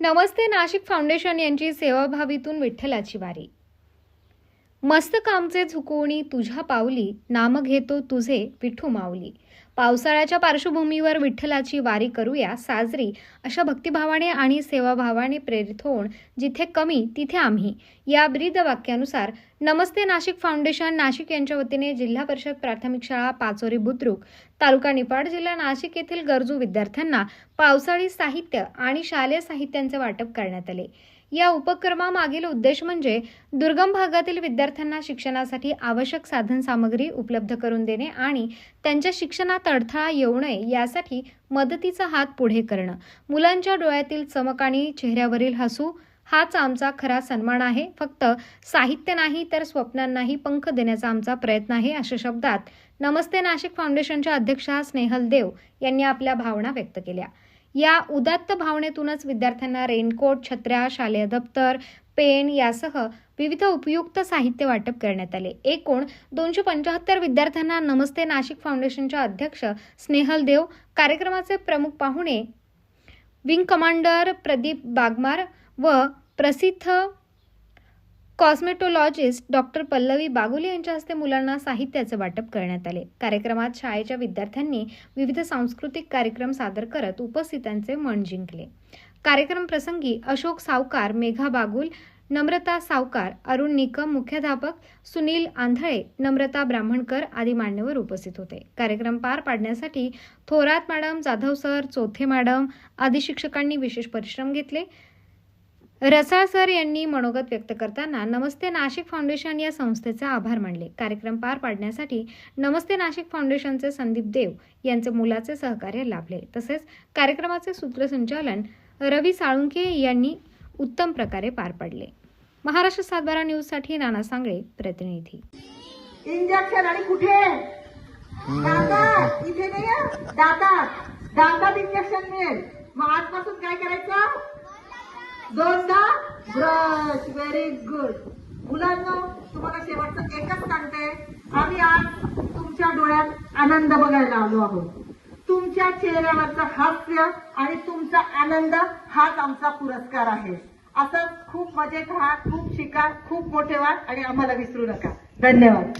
नमस्ते Nashik foundation यांची सेवाभावीतून विठ्ठलाची वारी मस्त कामचे झुकवणी तुझ्या पावली नाम घेतो तुझे विठू माऊली. पावसाळ्याच्या पार्श्वभूमीवर विठ्ठलाची वारी करूया साजरी अशा भक्तिभावाने आणि सेवाभावाने प्रेरित होऊन जिथे कमी तिथे आम्ही. या ब्रीद वाक्यानुसार नमस्ते नाशिक फाउंडेशन नाशिक यांच्या वतीने जिल्हा परिषद प्राथमिक शाळा पाचोरी बुद्रुक तालुका निपाड जिल्हा नाशिक येथील गरजू विद्यार्थ्यांना पावसाळी साहित्य आणि शालेय साहित्यांचे वाटप करण्यात आले. या उपक्रमामागील उद्देश म्हणजे दुर्गम भागातील विद्यार्थ्यांना शिक्षणासाठी आवश्यक साधन सामग्री उपलब्ध करून देणे आणि त्यांच्या शिक्षणात अडथळा येऊ नये यासाठी मदतीचा हात पुढे करणं. मुलांच्या डोळ्यातील चमक आणि चेहऱ्यावरील हसू हाच आमचा खरा सन्मान आहे. फक्त साहित्य नाही तर स्वप्नांनाही पंख देण्याचा आमचा प्रयत्न आहे अशा शब्दात नमस्ते नाशिक फाउंडेशनच्या अध्यक्षा स्नेहल देव यांनी आपल्या भावना व्यक्त केल्या. या उदात्त भावनेतूनच विद्यार्थ्यांना रेनकोट छत्र्या शालेय दप्तर पेन यासह विविध उपयुक्त साहित्य वाटप करण्यात आले. एकूण दोनशे पंचाहत्तर विद्यार्थ्यांना नमस्ते नाशिक फाउंडेशनच्या अध्यक्ष स्नेहल देव कार्यक्रमाचे प्रमुख पाहुणे विंग कमांडर प्रदीप बागमार व प्रसिद्ध कॉस्मेटोलॉजिस्ट डॉक्टर पल्लवी बागुले यांच्या हस्ते मुलांना साहित्याचं वाटप करण्यात आले. कार्यक्रमात शाळेच्या विद्यार्थ्यांनी विविध सांस्कृतिक कार्यक्रम सादर करत उपस्थितांचे मन जिंकले. कार्यक्रम प्रसंगी अशोक सावकार मेघा बागुल नम्रता सावकार अरुण निकम मुख्याध्यापक सुनील आंधळे नम्रता ब्राह्मणकर आदी मान्यवर उपस्थित होते. कार्यक्रम पार पाडण्यासाठी Thorat madam Jadhav sir Chothe madam आदी शिक्षकांनी विशेष परिश्रम घेतले. रसाळ सर यांनी मनोगत व्यक्त करताना नमस्ते नाशिक फाउंडेशन या संस्थेचे आभार मानले. कार्यक्रम पार पाडण्यासाठी नमस्ते नाशिक फाउंडेशनचे संदीप देव यांचे मुलाचे सहकार्य लाभले. तसेच कार्यक्रमाचे सूत्रसंचालन रवी साळुंके यांनी उत्तम प्रकारे पार पाडले. महाराष्ट्र सातबारा न्यूजसाठी नाना सांगळे प्रतिनिधी. इंजेक्शन आणि कुठे? दातात इंजेक्शन मिळेल. मग आजपासून काय करायचं? दोनदा ब्रश व्हेरी गुड मुलांना तुम्हाला शेवटचं एकच सांगते. आम्ही आज तुमच्या डोळ्यात आनंद बघायला आलो आहोत. तुमच्या चेहऱ्यावरचं हास्य आणि तुमचा आनंद हाच आमचा पुरस्कार आहे. असंच खूप मजेत राहा खूप शिका खूप मोठे व्हा आणि आम्हाला विसरू नका. धन्यवाद.